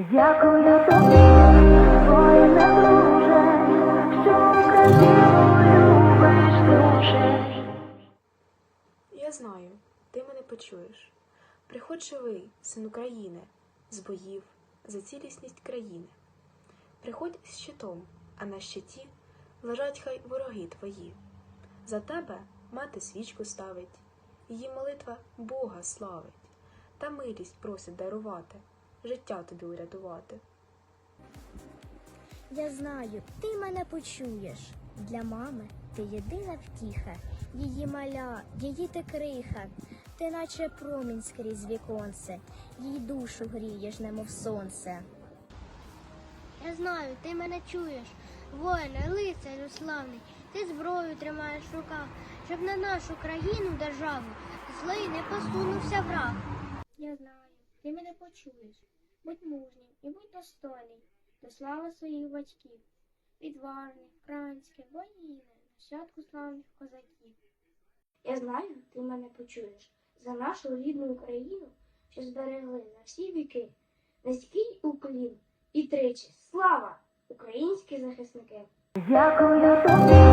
Дякую тобі, воїне друже, що Україну любиш дуже. Я знаю, ти мене почуєш. Приходь живий, син України, з боїв, за цілісність країни. Приходь з щитом, а на щиті лежать хай вороги твої. За тебе мати свічку ставить, її молитва Бога славить, та милість просить дарувати, життя тобі урятувати. Я знаю, ти мене почуєш. Для мами ти єдина втіха, її маля, її ти криха, ти наче промінь скрізь віконце, їй душу грієш, немов сонце. Я знаю, ти мене чуєш, воїне, лицарю славний, ти зброю тримаєш в руках, щоб на нашу країну державу злий не посунувся враг. Я знаю, ти мене почуєш. Будь мужнім і будь достойний до слави своїх батьків, відважний, кранське, воїне, нащадку славних козаків. Я знаю, ти мене почуєш за нашу рідну Україну, що зберегли на всі віки. Низький уклін і тричі слава українські захисники. Дякую тобі,